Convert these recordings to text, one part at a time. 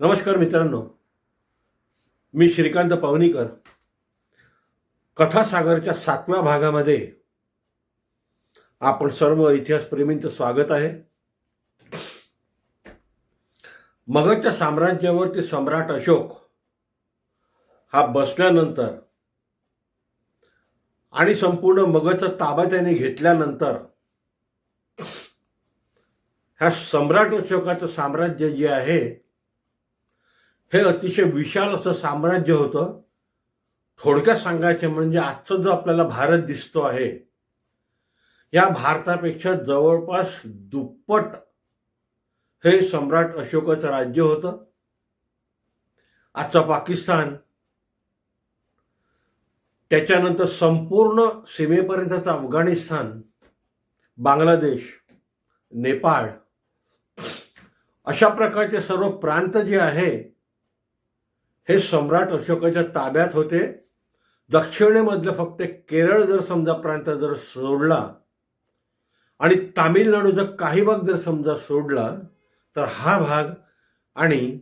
नमस्कार मित्रांनो. मी श्रीकांत पवनीकर कथासागरच्या सातव्या भागामध्ये आपण सर्व इतिहासप्रेमींचं स्वागत आहे. मगधच्या साम्राज्यावरती सम्राट अशोक हा बसल्यानंतर आणि संपूर्ण मगधचा ताबा त्याने घेतल्यानंतर ह्या सम्राट अशोकाचं साम्राज्य जे आहे हे अतिशय विशाल असं साम्राज्य होतं. थोडक्यात सांगायचे म्हणजे आजचा जो आपल्याला भारत दिसतो आहे या भारतापेक्षा जवळपास दुप्पट हे सम्राट अशोकाचं राज्य होतं. आजचा पाकिस्तान त्याच्यानंतर संपूर्ण सीमेपर्यंतचं अफगाणिस्तान बांगलादेश नेपाळ अशा प्रकारचे सर्व प्रांत जे आहे हे सम्राट अशोकाच्या ताब्यात होते. दक्षिणेमधलं फक्त केरळ जर समजा प्रांत जर सोडला आणि तामिळनाडूचा काही भाग जर समजा सोडला तर हा भाग आणि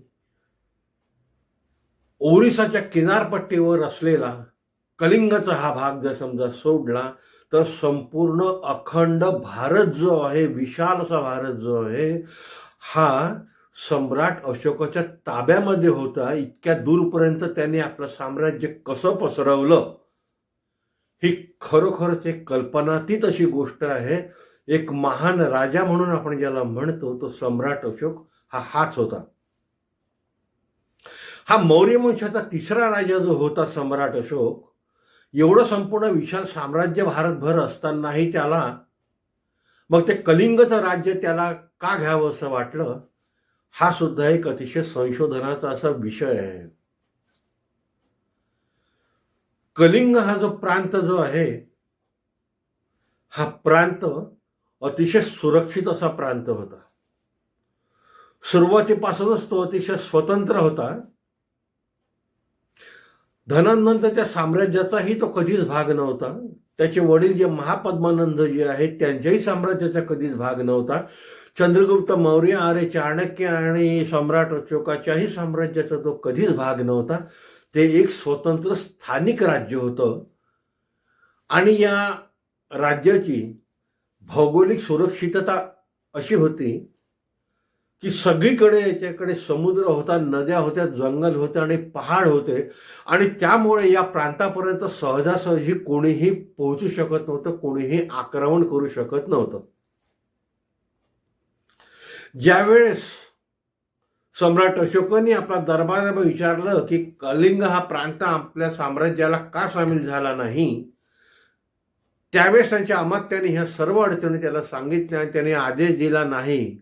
ओरिसाच्या किनारपट्टीवर असलेला कलिंगचा हा भाग जर समजा सोडला तर संपूर्ण अखंड भारत जो आहे विशाल असा भारत जो आहे हा सम्राट अशोकाच्या ताब्यामध्ये होता इतक्या दूरपर्यंत त्याने आपलं साम्राज्य कसं पसरवलं? ही खरोखरच एक कल्पनातीत अशी गोष्ट आहे. एक महान राजा म्हणून आपण ज्याला म्हणतो तो सम्राट अशोक हा हाच होता. हा मौर्य वंशाचा तिसरा राजा जो होता सम्राट अशोक एवढं संपूर्ण विशाल साम्राज्य भारतभर असतानाही त्याला मग ते कलिंगचं राज्य त्याला का घ्यावं असं वाटलं? हा सुद्धा एक अतिशय संशोधनाचा असा विषय आहे. कलिंग हा जो प्रांत जो आहे हा प्रांत अतिशय सुरक्षित असा प्रांत होता. सुरुवातीपासूनच तो अतिशय स्वतंत्र होता. धनानंदच्या साम्राज्याचाही तो कधीच भाग नव्हता. त्याचे वडील जे महापद्मानंद जे आहेत त्यांच्याही साम्राज्याचा कधीच भाग नव्हता. चंद्रगुप्त मौर्य आर्य चाणक्य आणि सम्राट अशोकाच्याही साम्राज्याचा तो कधीच भाग नव्हता. ते एक स्वतंत्र स्थानिक राज्य होतं. आणि या राज्याची भौगोलिक सुरक्षितता अशी होती की सगळीकडे याच्याकडे समुद्र होता नद्या होत्या जंगल होते आणि पहाड होते. आणि त्यामुळे या प्रांतापर्यंत सहजासहजी कोणीही पोहोचू शकत नव्हतं कोणीही आक्रमण करू शकत नव्हतं. ज्यावेळेस सम्राट अशोकांनी आपला दरबाराला विचारलं की कलिंग हा प्रांत आपल्या साम्राज्याला का सामील झाला नाही त्यावेळेस त्यांच्या अमात्याने ह्या सर्व अडचणी त्याला सांगितल्या आणि त्याने आदेश दिला नाही.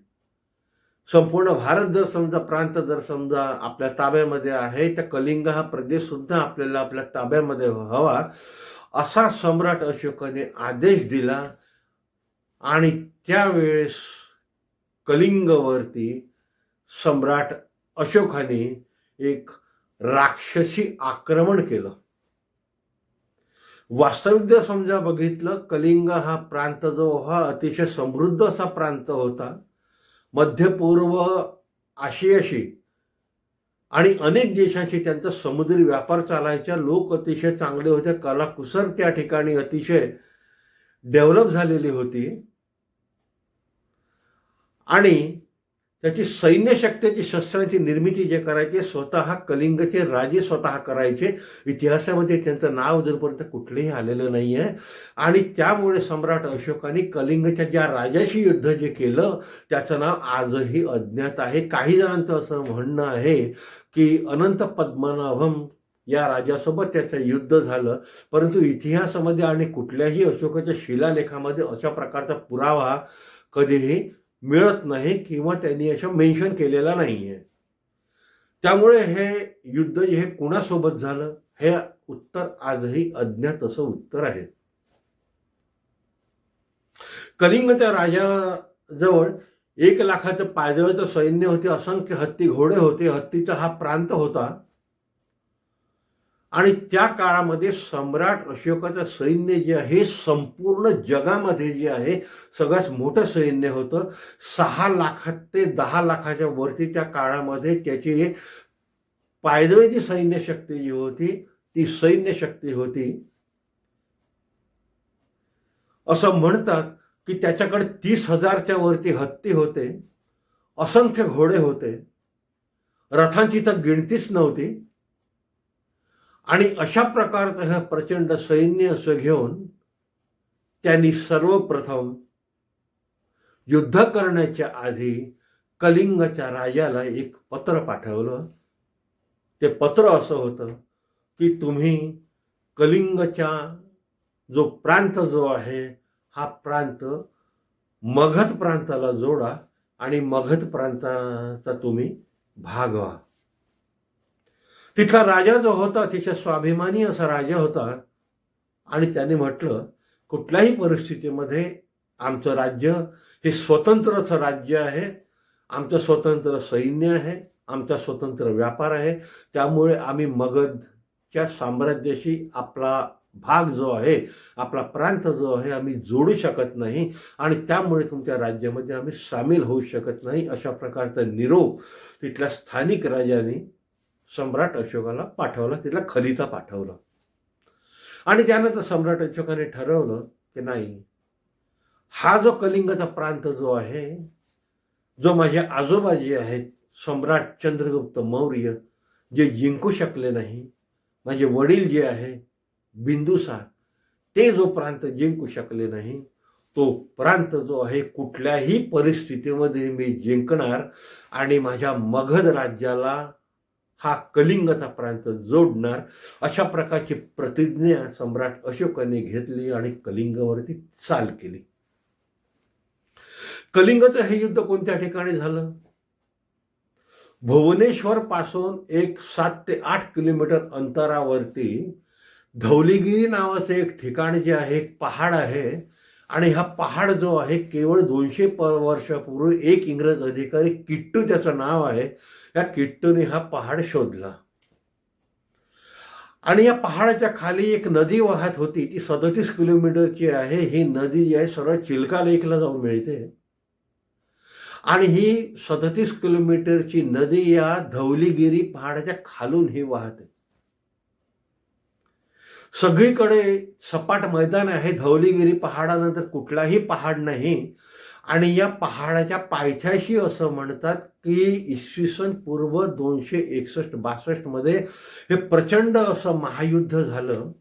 संपूर्ण भारत जर समजा प्रांत जर समजा आपल्या ताब्यामध्ये आहे तर कलिंग हा प्रदेश सुद्धा आपल्याला आपल्या ताब्यामध्ये हवा असा सम्राट अशोकाने आदेश दिला आणि त्यावेळेस कलिंगवरती सम्राट अशोकाने एक राक्षसी आक्रमण केलं. वास्तविक जर समजा बघितलं कलिंग हा प्रांत जो हा अतिशय समृद्ध असा प्रांत होता. मध्य पूर्व आशियाशी आणि अनेक देशांशी त्यांचा समुद्री व्यापार चालायचा. लोक अतिशय चांगले होते. कलाकुसर त्या ठिकाणी अतिशय डेव्हलप झालेली होती. आणि त्याची सैन्य शक्तीची शस्त्रांची निर्मिती जे करायचे स्वतः कलिंगचे राजे स्वतः करायचे इतिहासामध्ये त्यांचं नाव अजूनपर्यंत कुठलेही आलेलं नाही आहे आणि त्यामुळे सम्राट अशोकाने कलिंगच्या ज्या राजाशी युद्ध जे केलं त्याचं नाव आजही अज्ञात आहे. काही जणांचं असं म्हणणं आहे की अनंत पद्मनाभम या राजासोबत त्याचं युद्ध झालं. परंतु इतिहासामध्ये आणि कुठल्याही अशोकाच्या शिलालेखामध्ये अशा प्रकारचा पुरावा कधीही मिळत नाही किंवा त्यांनी अशा मेन्शन केलेला नाही आहे त्यामुळे हे युद्ध जे हे कुणासोबत झालं? हे उत्तर आजही अज्ञात असं उत्तर आहे. कलिंगच्या राजाजवळ एक लाखाचं पायदळाचं सैन्य होते असंख्य हत्ती घोडे होते हत्तीचा हा प्रांत होता. आणि त्या काळामध्ये सम्राट अशोकाचं सैन्य जे आहे संपूर्ण जगामध्ये जे आहे सगळ्यात मोठं सैन्य होतं. सहा लाखात ते दहा लाखाच्या वरती त्या काळामध्ये त्याची पायदळीची सैन्य शक्ती जी होती ती सैन्य शक्ती होती. असं म्हणतात की त्याच्याकडे तीस हजारच्या वरती हत्ती होते असंख्य घोडे होते. रथांची तर गिणतीच नव्हती. आणि अशा प्रकारचं हे प्रचंड सैन्य असं घेऊन त्यांनी सर्वप्रथम युद्ध करण्याच्या आधी कलिंगच्या राजाला एक पत्र पाठवलं. ते पत्र असं होतं की तुम्ही कलिंगच्या जो प्रांत जो आहे हा प्रांत मगध प्रांताला जोडा आणि मगध प्रांताचा तुम्ही भाग व्हा. तिथला राजा जो होता तिच्या स्वाभिमानी असा राजा होता. आणि त्याने म्हटलं कुठल्याही परिस्थितीमध्ये आमचं राज्य हे स्वतंत्रचं राज्य आहे. आमचं स्वतंत्र सैन्य आहे. आमचा स्वतंत्र व्यापार आहे. त्यामुळे आम्ही मगधच्या साम्राज्याशी आपला भाग जो आहे आपला प्रांत जो आहे आम्ही जोडू शकत नाही. आणि त्यामुळे तुमच्या राज्यामध्ये आम्ही सामील होऊ शकत नाही अशा प्रकारचा निरोप तिथल्या स्थानिक राजाने सम्राट अशोकाला पाठवला तिथला खलिता पाठवला. आणि त्यानंतर सम्राट अशोकाने ठरवलं की नाही हा जो कलिंगचा प्रांत जो आहे जो माझे आजोबा जे आहेत सम्राट चंद्रगुप्त मौर्य जे जिंकू शकले नाही माझे वडील जे आहे बिंदुसार ते जो प्रांत जिंकू शकले नाही तो प्रांत जो आहे कुठल्याही परिस्थितीमध्ये मी जिंकणार आणि माझ्या मगध राज्याला हा कलिंगचा प्रांत जोडणार अशा प्रकारची प्रतिज्ञा सम्राट अशोकाने घेतली आणि कलिंगवरती चाल केली. कलिंगचं हे युद्ध कोणत्या ठिकाणी झालं? भुवनेश्वर पासून एक सात ते आठ किलोमीटर अंतरावरती धौलीगिरी नावाचं एक ठिकाण जे आहे एक पहाड आहे. आणि हा पहाड जो आहे केवळ दोनशे वर्षापूर्वी एक इंग्रज अधिकारी किट्टू त्याचं नाव आहे. या किट्टूने हा पहाड शोधला. आणि या पहाडाच्या खाली एक नदी वाहत होती. ती सदतीस किलोमीटरची आहे. ही नदी जी आहे सरळ चिलका लेकला जाऊन मिळते. आणि ही सदतीस किलोमीटरची नदी या धवलीगिरी पहाडाच्या खालून ही वाहते. सगळीकडे सपाट मैदान आहे. धवलीगिरी पहाडानंतर कुठलाही पहाड नाही. आणि या पहाडाच्या पायथ्याशी असं म्हणतात की इसवी सन पूर्व दोनशे एकसष्ट बासष्टमध्ये हे प्रचंड असं महायुद्ध झालं.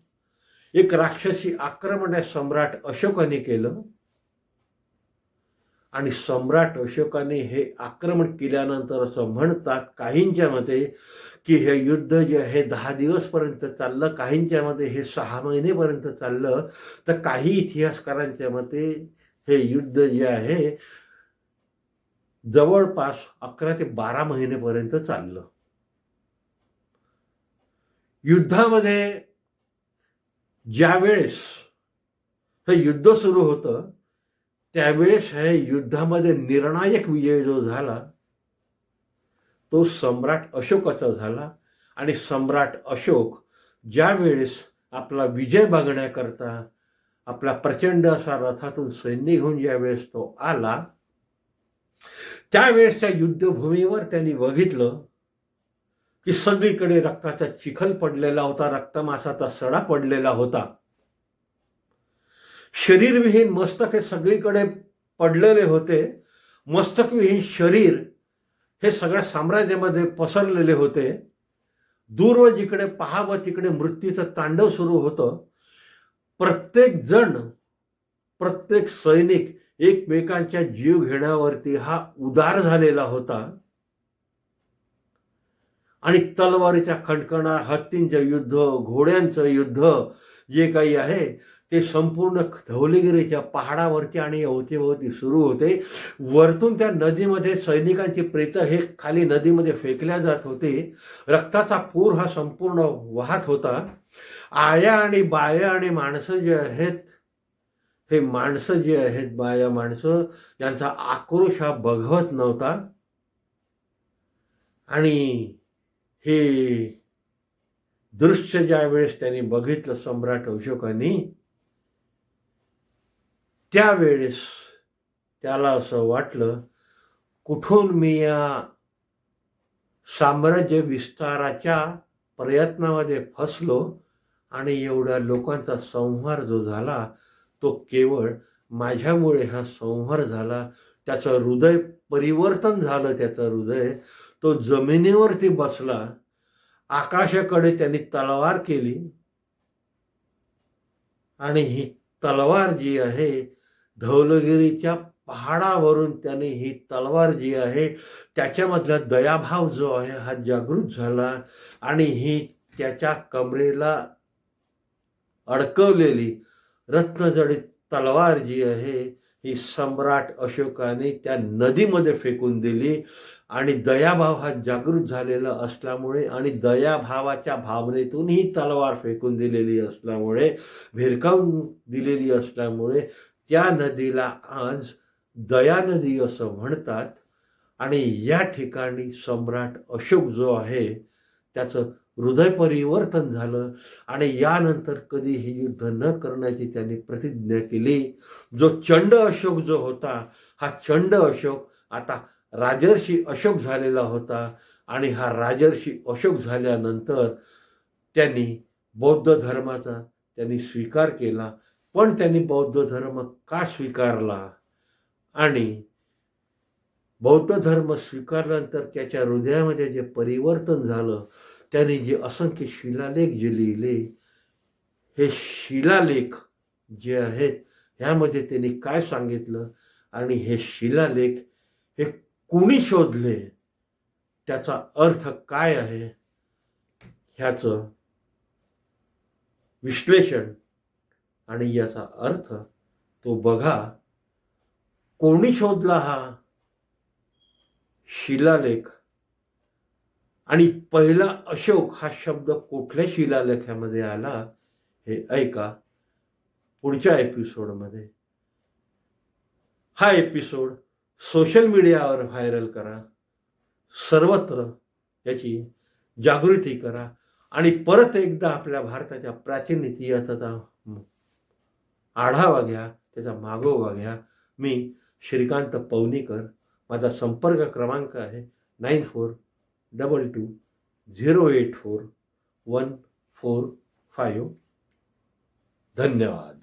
एक राक्षसी आक्रमण आहे सम्राट अशोकाने केलं. आणि सम्राट अशोकाने हे आक्रमण केल्यानंतर असं म्हणतात काहींच्या मते की हे युद्ध जे आहे दहा दिवसपर्यंत चाललं. काहींच्या मते हे सहा महिनेपर्यंत चाललं. तर काही इतिहासकारांच्या मते हे युद्ध जे आहे जवळपास अकरा ते बारा महिनेपर्यंत चाललं. युद्धामध्ये ज्या वेळेस हे युद्ध सुरू होतं त्यावेळेस हे युद्धामध्ये निर्णायक विजय जो झाला तो सम्राट अशोकाचा झाला आणि सम्राट अशोक ज्यावेळेस आपला विजय बघण्याकरता आपला प्रचंड असा रथातून सैन्य घेऊन ज्यावेळेस तो आला त्यावेळेस त्या युद्धभूमीवर त्यांनी बघितलं की सगळीकडे रक्ताचा चिखल पडलेला होता रक्तमासाचा सडा पडलेला होता. शरीरविहीन मस्तक हे सगळीकडे पडलेले होते. मस्तकविहीन शरीर हे सगळ्या साम्राज्यामध्ये पसरलेले होते. दूरवर जिकडे पहावं तिकडे मृत्यूचं तांडव सुरू होतं. प्रत्येक जण प्रत्येक सैनिक एकमेकांच्या जीव घेण्यावरती हा उदार झालेला होता. आणि तलवारीच्या खणखणा हत्तींचं युद्ध घोड्यांचं युद्ध जे काही आहे ते संपूर्ण धवलीगिरीच्या पहाडावरती आणि अवतीभोवती सुरू होते. वरतून त्या नदीमध्ये सैनिकांची प्रेत हे खाली नदीमध्ये फेकल्या जात होते. रक्ताचा पूर हा संपूर्ण वाहत होता. आया आणि बाया आणि माणसं जे आहेत हे माणसं जे आहेत बाया माणसं यांचा आक्रोश हा बघवत नव्हता. आणि हे दृश्य ज्या वेळेस त्यांनी बघितलं सम्राट अशोकांनी त्यावेळेस त्याला असं वाटलं कुठून मी या साम्राज्य विस्ताराच्या प्रयत्नामध्ये फसलो आणि एवढ्या लोकांचा संहार जो झाला तो केवळ माझ्यामुळे हा संहार झाला त्याचं हृदय परिवर्तन झालं त्याचं हृदय तो जमिनीवरती बसला आकाशाकडे त्यांनी तलवार केली आणि ही तलवार जी आहे धौलगिरीच्या पहाडावरून त्याने ही तलवार जी आहे त्याच्यामधला दयाभाव जो आहे हा जागृत झाला आणि ही त्याच्या कमरेला अडकवलेली रत्नजडित तलवार जी आहे ही सम्राट अशोकाने त्या नदीमध्ये फेकून दिली आणि दयाभाव हा जागृत झालेला असल्यामुळे आणि दयाभावाच्या भावनेतून ही तलवार फेकून दिलेली असल्यामुळे भिरकावून दिलेली असल्यामुळे त्या नदीला आज दया नदी असं म्हणतात. आणि या ठिकाणी सम्राट अशोक जो आहे त्याचं हृदय परिवर्तन झालं. आणि यानंतर कधी हे युद्ध न करण्याची त्यांनी प्रतिज्ञा केली. जो चंड अशोक जो होता हा चंड अशोक आता राजर्षी अशोक झालेला होता. आणि हा राजर्षी अशोक झाल्यानंतर त्यांनी बौद्ध धर्माचा त्यांनी स्वीकार केला. पण त्यांनी बौद्ध धर्म का स्वीकारला? आणि बौद्ध धर्म स्वीकारल्यानंतर त्याच्या हृदयामध्ये जे परिवर्तन झालं त्याने जे असंख्य शिलालेख जे लिहिले हे शिलालेख जे आहेत ह्यामध्ये त्यांनी काय सांगितलं आणि हे शिलालेख हे कुणी शोधले? त्याचा अर्थ काय आहे? ह्याचं विश्लेषण आणि याचा अर्थ तो बघा कोणी शोधला हा शिलालेख? आणि पहिला अशोक हा शब्द कुठल्या शिलालेखामध्ये आला हे ऐका पुढच्या एपिसोडमध्ये. हा एपिसोड सोशल मीडियावर व्हायरल करा सर्वत्र याची जागृती करा आणि परत एकदा आपल्या भारताच्या प्राचीन इतिहासाचा आढावा घ्या त्याचा मागोवा घ्या. मी श्रीकांत पवनीकर माझा संपर्क क्रमांक आहे nine four double two zero eight four one four five धन्यवाद.